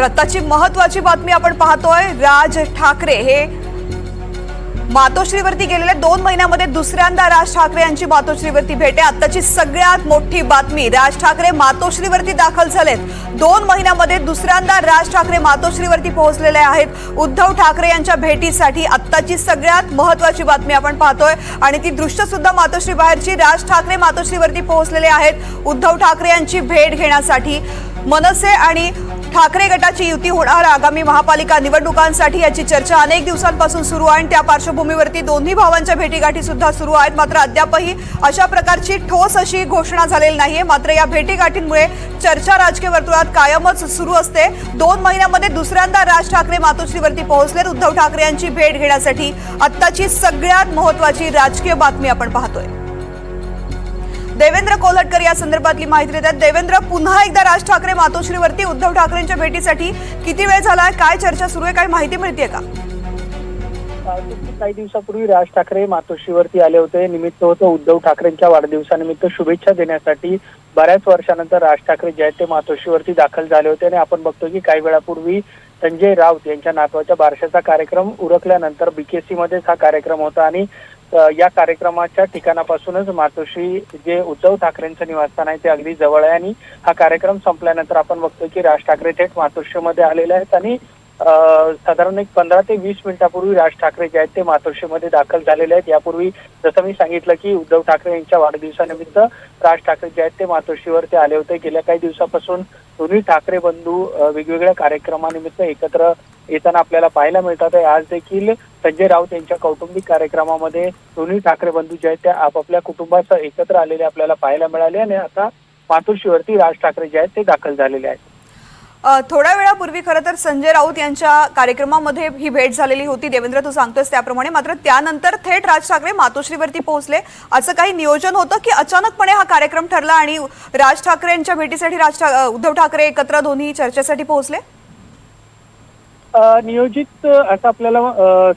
तर आत्ताची महत्वाची बातमी आपण पाहतोय. राज ठाकरे हे मातोश्रीवरती गेलेले दोन महिन्यामध्ये दुसऱ्यांदा राज ठाकरे यांची मातोश्रीवरती भेट आहे. आत्ताची सगळ्यात मोठी बातमी राज ठाकरे मातोश्रीवरती दाखल झालेत. दोन महिन्यामध्ये दुसऱ्यांदा राज ठाकरे मातोश्रीवरती पोहोचलेले आहेत. उद्धव ठाकरे यांच्या भेटीसाठी आत्ताची सगळ्यात महत्वाची बातमी आपण पाहतोय. आणि ती दृश्य सुद्धा मातोश्री बाहेरची. राज ठाकरे मातोश्रीवरती पोहोचलेले आहेत. उद्धव ठाकरे यांची भेट घेण्यासाठी मनसे आणि ठाकरे गटाची युती होणार आगामी महापालिका निवडणुकांसाठी याची चर्चा अनेक दिवसांपासून सुरू आहे आणि त्या पार्श्वभूमीवरती दोन्ही भावांच्या भेटीगाठी सुद्धा सुरू आहेत. मात्र अद्यापही अशा प्रकारची ठोस अशी घोषणा झालेली नाहीये. मात्र या भेटीगाठींमुळे चर्चा राजकीय वर्तुळात कायमच सुरू असते. दोन महिन्यामध्ये दुसऱ्यांदा राज ठाकरे मातोश्रीवरती पोहोचले. उद्धव ठाकरे यांची भेट घेण्यासाठी आत्ताची सगळ्यात महत्वाची राजकीय बातमी आपण पाहतोय. देवेंद्र कोल्हटकर या संदर्भातली माहिती देतात. देवेंद्र पुन्हा एकदा राज ठाकरे मातोश्रीवरती उद्धव ठाकरेंच्या भेटीसाठी किती वेळ झालाय? काय चर्चा सुरू आहे? काय माहिती मिळते का? काही दिवसापूर्वी राज ठाकरे मातोश्रीवरती आले होते. निमित्त होतं उद्धव ठाकरेंच्या वाढदिवसानिमित्त शुभेच्छा देण्यासाठी. बऱ्याच वर्षानंतर राज ठाकरे जे आहेत ते मातोश्रीवरती दाखल झाले होते आणि आपण बघतो की काही वेळापूर्वी संजय राऊत यांच्या नातवाच्या बारशाचा कार्यक्रम उरकल्यानंतर बीकेसी मध्येच हा कार्यक्रम होता आणि या कार्यक्रमाच्या ठिकाणापासूनच मातोश्री जे उद्धव ठाकरेंचं निवासस्थान आहे ते अगदी जवळ आहे आणि हा कार्यक्रम संपल्यानंतर आपण बघतो की राज ठाकरे थेट मातोश्रीमध्ये आलेले आहेत आणि साधारण एक पंधरा ते वीस मिनिटापूर्वी राज ठाकरे जे आहेत ते मातोश्रीमध्ये दाखल झालेले आहेत यापूर्वी जसं मी सांगितलं की उद्धव ठाकरे यांच्या वाढदिवसानिमित्त राज ठाकरे जे आहेत ते मातोश्रीवर ते आले होते गेल्या काही दिवसापासून दोन्ही ठाकरे बंधू वेगवेगळ्या कार्यक्रमानिमित्त एकत्र येताना आपल्याला पाहायला मिळतात आहे. आज देखील संजय राऊत यांच्या कौटुंबिक कार्यक्रमामध्ये दोन्ही ठाकरे बंधू जे आहेत त्या आपापल्या कुटुंबासह एकत्र आलेले आपल्याला पाहायला मिळाले आणि आता मातोश्रीवरती राज ठाकरे जे आहेत ते दाखल झालेले आहेत. थोड्या वेळापूर्वी खरं तर संजय राऊत यांच्या कार्यक्रमामध्ये ही भेट झालेली होती. देवेंद्र तू सांगतोस त्याप्रमाणे. मात्र त्यानंतर थेट राज ठाकरे मातोश्रीवरती पोहोचले. असं काही नियोजन होतं की अचानकपणे हा कार्यक्रम ठरला आणि राज ठाकरेंच्या भेटीसाठी राज ठा- उद्धव ठाकरे एकत्र दोन्ही चर्चेसाठी पोहोचले? नियोजित असं आपल्याला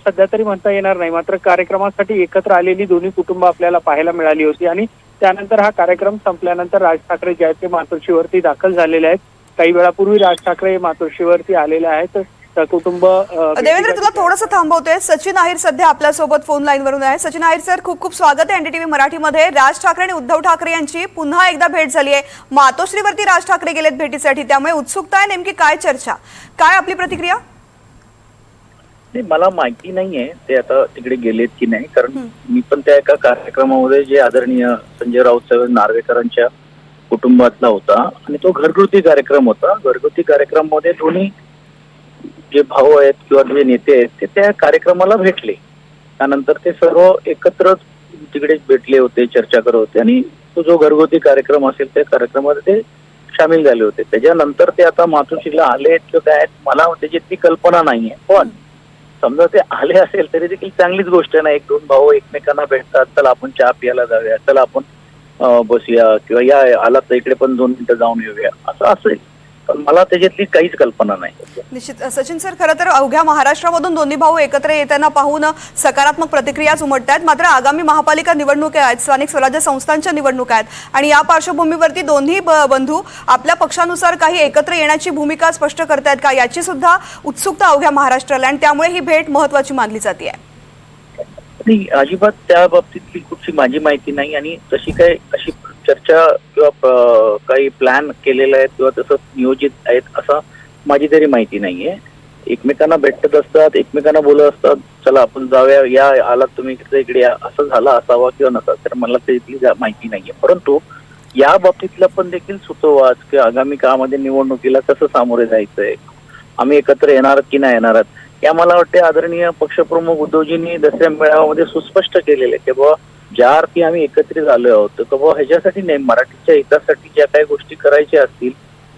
सध्या तरी म्हणता येणार नाही. मात्र कार्यक्रमासाठी एकत्र आलेली दोन्ही कुटुंब आपल्याला पाहायला मिळाली होती. आणि त्यानंतर हा कार्यक्रम संपल्यानंतर राज ठाकरे जे आहेत ते मातोश्रीवरती दाखल झालेले आहेत. काही वेळापूर्वी राज ठाकरे मातोश्रीवरती आलेले आहेत. तर कुटुंब देवेंद्र तुला थोडंसं थांबवतोय. सचिन आहिर सध्या आपल्यासोबत फोन लाईनवरून आहे. सचिन आहिर सर खूप खूप स्वागत आहे एनडीटीव्ही मराठीमध्ये. राज ठाकरे आणि उद्धव ठाकरे यांची पुन्हा एकदा भेट झाली आहे. मातोश्रीवरती राज ठाकरे गेलेत भेटीसाठी. त्यामुळे उत्सुकता आहे नेमकी काय चर्चा? काय आपली प्रतिक्रिया? नाही मला माहिती नाहीये ते आता तिकडे गेलेत की नाही. कारण मी पण त्या एका कार्यक्रमामध्ये जे आदरणीय संजय राऊत साहेब नार्वेकरांच्या कुटुंबातला होता आणि तो घरगुती कार्यक्रम होता. घरगुती कार्यक्रमामध्ये दोन्ही जे भाऊ आहेत किंवा जे नेते आहेत ते त्या कार्यक्रमाला भेटले. त्यानंतर ते सर्व एकत्र तिकडे भेटले होते चर्चा करत होते आणि तो जो घरगुती कार्यक्रम असेल त्या कार्यक्रमामध्ये ते सामील झाले होते. त्याच्यानंतर ते आता मातोश्रीला आले किंवा काय आहेत, मला त्याच्यातली कल्पना नाहीये. पण समजा ते आले असेल तरी देखील चांगलीच गोष्ट आहे ना. एक दोन भाऊ एकमेकांना भेटतात चला आपण चहा प्यायला जाऊया चला आपण बसूया किंवा या आलात तर इकडे पण दोन मिनिटं जाऊन येऊया. असं असेल पण मला त्याच्यातली काहीच कल्पना नाही. निश्चित. सचिन सर खरं तर अवघ्या महाराष्ट्रामधून दोन्ही भाऊ एकत्र येताना पाहून सकारात्मक प्रतिक्रियाच उमटत आहेत मात्र आगामी महापालिका निवडणुका आहेत स्थानिक स्वराज्य संस्थांच्या निवडणुका आहेत. आणि या पार्श्वभूमीवरती दोन्ही बंधू आपल्या पक्षानुसार काही एकत्र येण्याची भूमिका स्पष्ट करतायत का याची सुद्धा उत्सुकता अवघ्या महाराष्ट्राला आणि त्यामुळे ही भेट महत्वाची मानली जाते. नाही अजिबात त्या बाबतीतली कुठची माझी माहिती नाही. आणि तशी काही अशी चर्चा किंवा काही प्लॅन केलेला आहे किंवा तसं नियोजित आहेत असं माझी तरी माहिती नाहीये. एकमेकांना भेटत असतात एकमेकांना बोलत असतात चला आपण जाऊया या आलात तुम्ही इकडे इकडे या. असं झाला असावा किंवा नसा तर मला त्यातली माहिती नाहीये. परंतु या बाबतीतला पण देखील सुतोवाद किंवा आगामी काळामध्ये निवडणुकीला कसं सामोरे जायचंय आम्ही एकत्र येणार की नाही येणार आहात या मला वाटते आदरणीय पक्षप्रमुख उद्धवजींनी दसऱ्या मेळाव्यामध्ये सुस्पष्ट केलेले की बाबा ज्या अर्थी आम्ही एकत्रित आलो आहोत तर बाबा ह्याच्यासाठी नाही मराठीच्या हितासाठी ज्या काही गोष्टी करायच्या असतील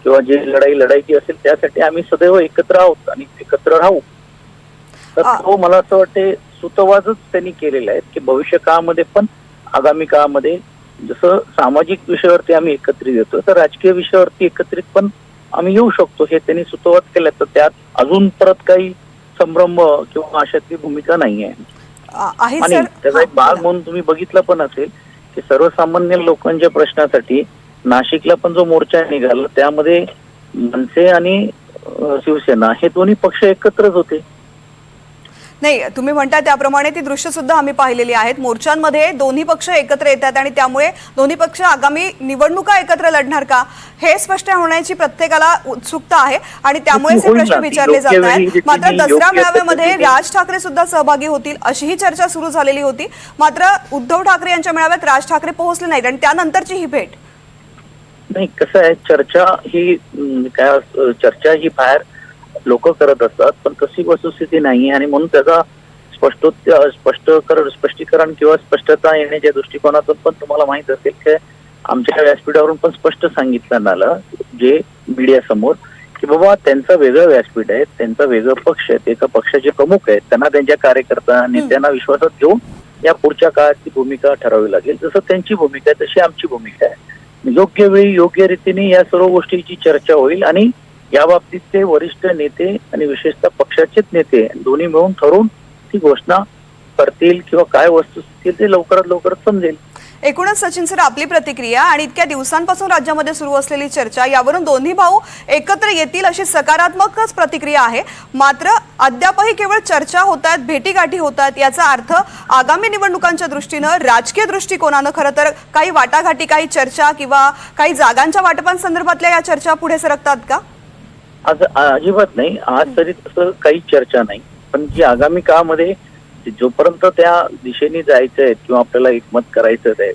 किंवा जी लढाई लढायची असेल त्यासाठी आम्ही सदैव एकत्र आहोत आणि एकत्र राहू. तर तो मला असं वाटते सुतवाजच त्यांनी केलेला आहे की भविष्य काळामध्ये पण आगामी काळामध्ये जसं सामाजिक विषयावरती आम्ही एकत्रित येतो तर राजकीय विषयावरती एकत्रित पण आम्ही येऊ शकतो हे त्यांनी सुतवाद केलं तर त्यात अजून परत काही संभ्रम किंवा अशातली भूमिका नाही आहे. आणि त्याचा एक भाग म्हणून तुम्ही बघितलं पण असेल की सर्वसामान्य लोकांच्या प्रश्नासाठी नाशिकला पण जो मोर्चा निघाला त्यामध्ये मनसे आणि शिवसेना हे दोन्ही पक्ष एकत्रच होते. नाही तुम्ही म्हणता त्याप्रमाणे ती दृश्य सुद्धा आम्ही पाहिलेली आहेत. मोर्चांमध्ये दोन्ही पक्ष एकत्र येतात आणि त्यामुळे दोन्ही पक्ष आगामी निवडणुका एकत्र लढणार का हे स्पष्ट होण्याची प्रत्येकाला उत्सुकता आहे आणि त्यामुळेच हे प्रश्न विचारले जात आहेत. मात्र दसरा मेळाव्यामध्ये राज ठाकरे सुद्धा सहभागी होतील अशीही चर्चा सुरू झालेली होती. मात्र उद्धव ठाकरे यांच्या मेळाव्यात राज ठाकरे पोहोचले नाहीत आणि त्यानंतरची ही भेट. नाही कसं आहे चर्चा ही काय चर्चा ही बाहेर लोक करत असतात पण तशी वस्तुस्थिती नाही आणि म्हणून त्याचा स्पष्ट स्पष्ट कर स्पष्टीकरण किंवा स्पष्टता येण्याच्या दृष्टिकोनातून पण तुम्हाला माहीत असेल की आमच्या व्यासपीठावरून पण स्पष्ट सांगितलं आलं जे मीडिया समोर की बाबा त्यांचं वेगळं व्यासपीठ आहे त्यांचा वेगळं पक्ष आहे एका पक्षाचे प्रमुख आहेत त्यांना त्यांच्या कार्यकर्ता नेत्यांना विश्वासात घेऊन या पुढच्या काळाची भूमिका ठरवावी लागेल. जसं त्यांची भूमिका आहे तशी आमची भूमिका आहे. योग्य वेळी योग्य रीतीने या सर्व गोष्टीची चर्चा होईल आणि या बाबतीतचे वरिष्ठ नेते आणि विशेषतः पक्षाचेच नेते दोन्ही मिळून ठरवून ती घोषणा करतील किंवा काय वस्तुस्थिती ते लवकरात लवकर समजेल. एकूणच सचिन सर आपली प्रतिक्रिया आणि इतक्या दिवसांपासून राज्यामध्ये सुरू असलेली चर्चा यावरून दोन्ही भाऊ एकत्र येतील अशी सकारात्मकच प्रतिक्रिया आहे. मात्र अद्यापही केवळ चर्चा होत आहेत भेटीगाठी होत आहेत याचा अर्थ आगामी निवडणुकांच्या दृष्टीनं राजकीय दृष्टिकोनानं खरं तर काही वाटाघाटी काही चर्चा किंवा काही जागांच्या वाटपांसंदर्भातल्या या चर्चा पुढे सरकतात का? आज अजिबात नाही. आज तरी तसं काही चर्चा नाही. पण जी आगामी काळामध्ये जोपर्यंत त्या दिशेने जायचं आहे किंवा आपल्याला एकमत करायचं आहे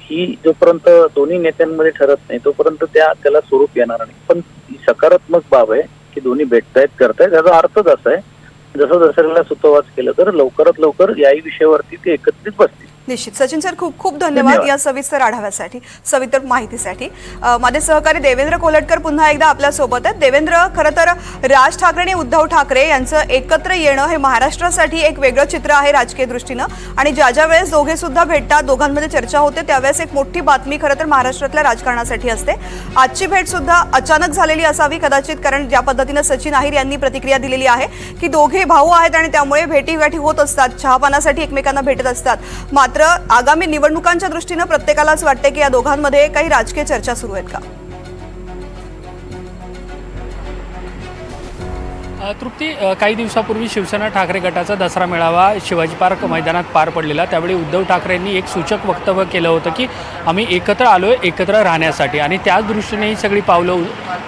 ही जोपर्यंत दोन्ही नेत्यांमध्ये ठरत नाही तोपर्यंत त्या त्याला स्वरूप येणार नाही. पण ही सकारात्मक बाब आहे की दोन्ही भेटतायत करतायत. याचा अर्थच असा आहे जसं दसऱ्याला सुतवास केलं तर लवकरात लवकर याही विषयावरती ते एकत्रित बसतील. निश्चित. सचिन सर खूप खूप धन्यवाद. या सविस्तर आढाव्यासाठी सविस्तर माहितीसाठी. माझे सहकारी देवेंद्र कोलटकर पुन्हा एकदा आपल्यासोबत आहेत. देवेंद्र खरं तर राज ठाकरे आणि उद्धव ठाकरे यांचं एकत्र येणं हे महाराष्ट्रासाठी एक वेगळं चित्र आहे राजकीय दृष्टीनं. आणि ज्या ज्या वेळेस दोघे सुद्धा भेटतात दोघांमध्ये चर्चा होते त्यावेळेस एक मोठी बातमी खरं तर महाराष्ट्रातल्या राजकारणासाठी असते. आजची भेट सुद्धा अचानक झालेली असावी कदाचित कारण ज्या पद्धतीनं सचिन अहिर यांनी प्रतिक्रिया दिलेली आहे की दोघे भाऊ आहेत आणि त्यामुळे भेटीगाठी होत असतात चहापानासाठी एकमेकांना भेटत असतात. मात्र आगामी निवडणुकांच्या दृष्टीनं प्रत्येकालाच वाटते की या दोघांमध्ये काही राजकीय चर्चा सुरू आहेत का? तृप्ती काही दिवसापूर्वी शिवसेना ठाकरे गटाचा दसरा मेळावा शिवाजी पार्क मैदानात पार पडलेला. त्यावेळी उद्धव ठाकरेंनी एक सूचक वक्तव्य केलं होतं की आम्ही एकत्र आलो आहे एकत्र राहण्यासाठी. आणि त्याच दृष्टीने ही सगळी पावलं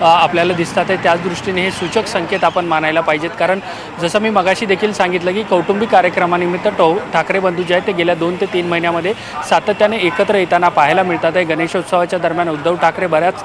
आपल्याला दिसतात आहे. त्याच दृष्टीने हे सूचक संकेत आपण मानायला पाहिजेत. कारण जसं मी मगाशी देखील सांगितलं की कौटुंबिक कार्यक्रमानिमित्त टो ठाकरे बंधू जे आहेत ते गेल्या दोन ते तीन महिन्यामध्ये सातत्याने एकत्र येताना पाहायला मिळतात आहे. गणेशोत्सवाच्या दरम्यान उद्धव ठाकरे बऱ्याच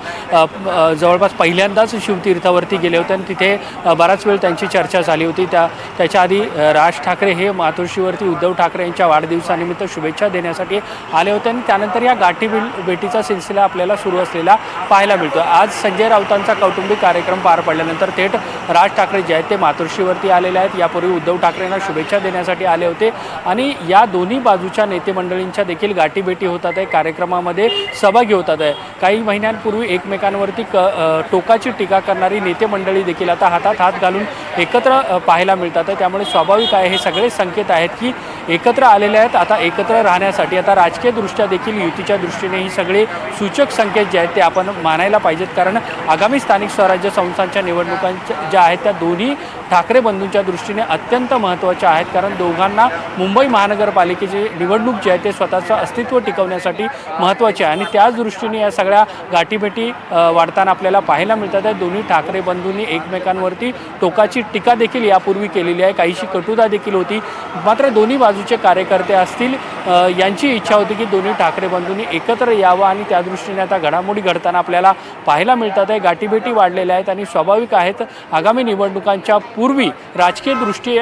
जवळपास पहिल्यांदाच शिवतीर्थावरती गेले होते आणि तिथे बराच वेळ त्यांची चर्चा झाली होती. त्या त्याच्या आधी राज ठाकरे हे मातोश्रीवरती उद्धव ठाकरे यांच्या वाढदिवसानिमित्त शुभेच्छा देण्यासाठी आले होते आणि त्यानंतर या गाठी भेटीचा सिलसिला आपल्याला सुरू असलेला पाहायला मिळतो. आज संजय राऊतांचा कौटुंबिक कार्यक्रम पार पडल्यानंतर थेट राज ठाकरे जे आहेत ते मातोश्रीवरती आलेले आहेत. यापूर्वी उद्धव ठाकरेंना शुभेच्छा देण्यासाठी आले होते. आणि या दोन्ही बाजूच्या नेते मंडळींच्या देखील गाठीभेटी होतात आहे. कार्यक्रमामध्ये सहभागी होतात आहे. काही महिन्यांपूर्वी एकमेकांवरती क टोकाची टीका करणारी नेते मंडळी देखील आता हातात हात घालून एकत्र पाहायला मिळतात आहे. त्यामुळे स्वाभाविक आहे. हे सगळे संकेत आहेत की एकत्र आलेले आहेत. आता एकत्र राहण्यासाठी आता राजकीयदृष्ट्या देखील युतीच्या दृष्टीने ही सगळे सूचक संकेत जे आहेत ते आपण मानायला पाहिजेत. कारण आगामी स्थानिक स्वराज्य संस्थांच्या निवडणुकांच्या ज्या आहेत त्या दोन्ही ठाकरे बंधूंच्या दृष्टीने अत्यंत महत्त्वाच्या आहेत. कारण दोघांना मुंबई महानगरपालिकेची निवडणूक जी आहे ते स्वतःचं अस्तित्व टिकवण्यासाठी महत्त्वाचे आहे. आणि त्याच दृष्टीने या सगळ्या गाठीभेटी वाढताना आपल्याला पाहायला मिळतात. आहे दोन्ही ठाकरे बंधूंनी एकमेकांवरती टोकाची टीका देखील यापूर्वी केलेली आहे. काहीशी कटुता देखील होती. मात्र दोन्ही बाजू बाजूचे कार्यकर्ते असतील यांची इच्छा होती की दोन्ही ठाकरे बंधूंनी एकत्र यावं आणि त्या दृष्टीने आता घडामोडी घडताना आपल्याला पाहायला मिळतात आहे. गाठीभेटी वाढलेल्या आहेत आणि स्वाभाविक आहेत. आगामी निवडणुकांच्या पूर्वी राजकीय दृष्टी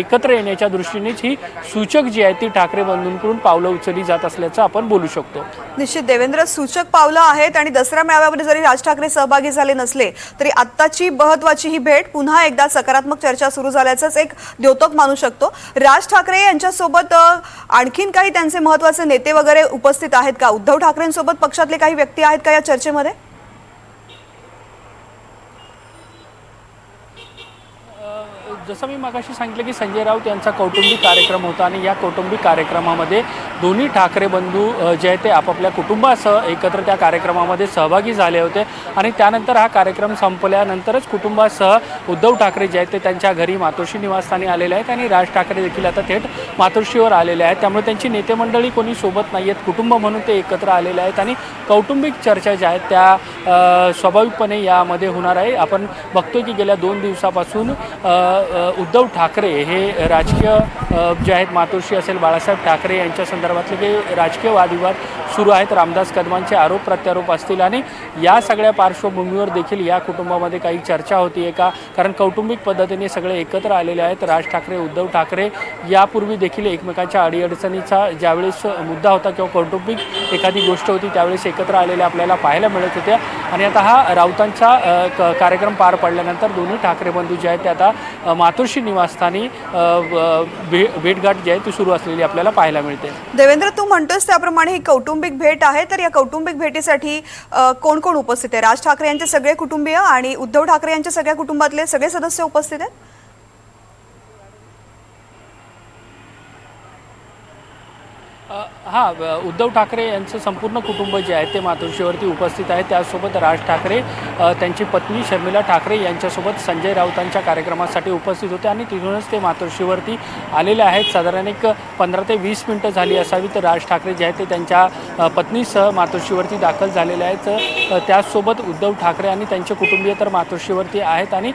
एकत्र येण्याच्या दृष्टीनेच ही सूचक जी आहे ती ठाकरे बंधूंकडून पावलं उचलली जात असल्याचं आपण बोलू शकतो. निश्चित देवेंद्र सूचक पावलं आहेत आणि दसरा मेळाव्यामध्ये जरी राज ठाकरे सहभागी झाले नसले तरी आत्ताची महत्वाची ही भेट पुन्हा एकदा सकारात्मक चर्चा सुरू झाल्याचंच एक द्योतक मानू शकतो. राज ठाकरे यांच्यासोबत आणखीन काही त्यांचे महत्त्वाचे नेते वगैरे उपस्थित आहेत का? उद्धव ठाकरेंसोबत पक्षातले काही व्यक्ती आहेत का या चर्चेमध्ये? जसं मी मागाशी सांगितलं की संजय राऊत यांचा कौटुंबिक कार्यक्रम होता आणि या कौटुंबिक कार्यक्रमामध्ये दोन्ही ठाकरे बंधू जे आहेत ते आपापल्या कुटुंबासह एकत्र त्या कार्यक्रमामध्ये सहभागी झाले होते. आणि त्यानंतर हा कार्यक्रम संपल्यानंतरच कुटुंबासह उद्धव ठाकरे जे आहेत ते त्यांच्या घरी मातोश्री निवासस्थानी आलेले आहेत आणि राज ठाकरे देखील आता थेट मातोश्रीवर आलेले आहेत. त्यामुळे त्यांची नेतेमंडळी कोणी सोबत नाही आहेत. कुटुंब म्हणून ते एकत्र आलेले आहेत आणि कौटुंबिक चर्चा ज्या आहेत त्या स्वाभाविकपणे यामध्ये होणार आहे. आपण बघतोय की गेल्या दोन दिवसापासून उद्धव ठाकरे हे राजकीय जे आहेत मातोश्री असेल बाळासाहेब ठाकरे यांच्या संदर्भातले जे राजकीय वादविवाद सुरू आहेत रामदास कदमांचे आरोप प्रत्यारोप असतील आणि या सगळ्या पार्श्वभूमीवर देखील या कुटुंबामध्ये काही चर्चा होती आहे का? कारण कौटुंबिक पद्धतीने सगळे एकत्र आलेले आहेत राज ठाकरे उद्धव ठाकरे यापूर्वी देखील एकमेकांच्या अडीअडचणीचा ज्यावेळेस मुद्दा होता किंवा कौटुंबिक एखादी गोष्ट होती त्यावेळेस एकत्र आलेले आपल्याला पाहायला मिळत होत्या. आणि आता हा राऊतांचा क- कार्यक्रम पार पडल्यानंतर दोन्ही ठाकरे बंधू जे आहेत ते आता मातोश्री निवासस्थानी भे भेटगाठ जी आहे ती सुरू असलेली आपल्याला पाहायला मिळते. देवेंद्र तू म्हणतोस त्याप्रमाणे ही कौटुंबिक भेट आहे तर या कौटुंबिक भेटीसाठी कोण कोण उपस्थित आहे? राज ठाकरे यांचे सगळे कुटुंबीय आणि उद्धव ठाकरे यांच्या सगळ्या कुटुंबातले सगळे सदस्य उपस्थित आहेत? हां उद्धव ठाकरे यांचं संपूर्ण कुटुंब जे आहे ते मातोश्रीवरती उपस्थित आहे. त्यासोबत राज ठाकरे त्यांची पत्नी शर्मिला ठाकरे यांच्यासोबत संजय राऊतांच्या कार्यक्रमासाठी उपस्थित होते आणि तिथूनच ते मातोश्रीवरती आलेले आहेत. साधारण एक पंधरा ते वीस मिनटं झाली असावी तर राज ठाकरे जे आहेत ते त्यांच्या पत्नीसह मातोश्रीवरती दाखल झालेले आहेत. त्याचसोबत उद्धव ठाकरे आणि त्यांचे कुटुंबीय तर मातोश्रीवरती आहेत आणि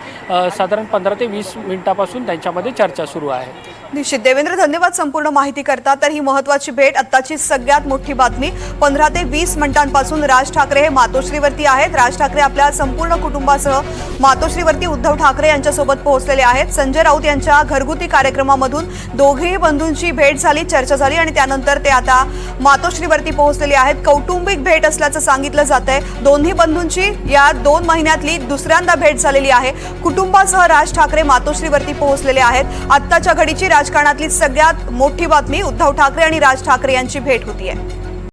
साधारण पंधरा ते वीस मिनिटापासून त्यांच्यामध्ये चर्चा सुरू आहे. निश्चित. देवेंद्र धन्यवाद संपूर्ण माहिती करता. तर ही महत्वाची भेट आत्ताची सगळ्यात मोठी बातमी पंधरा ते वीस मिनिटांपासून राज ठाकरे हे मातोश्रीवरती आहेत. राज ठाकरे आपल्या संपूर्ण कुटुंबासह मातोश्रीवरती उद्धव ठाकरे यांच्यासोबत पोहोचलेले आहेत. संजय राऊत यांच्या घरगुती कार्यक्रमामधून दोघेही बंधूंची भेट झाली चर्चा झाली आणि त्यानंतर ते आता मातोश्रीवरती पोहोचलेले आहेत. कौटुंबिक भेट असल्याचं सांगितलं जात आहे दोन्ही बंधूंची या दोन महिन्यातली दुसऱ्यांदा भेट झालेली आहे. कुटुंबासह राज ठाकरे मातोश्रीवरती पोहोचलेले आहेत. आत्ताच्या घडीची राजकारणातली सगळ्यात मोठी बातमी उद्धव ठाकरे आणि राज ठाकरे यांची भेट होती आहे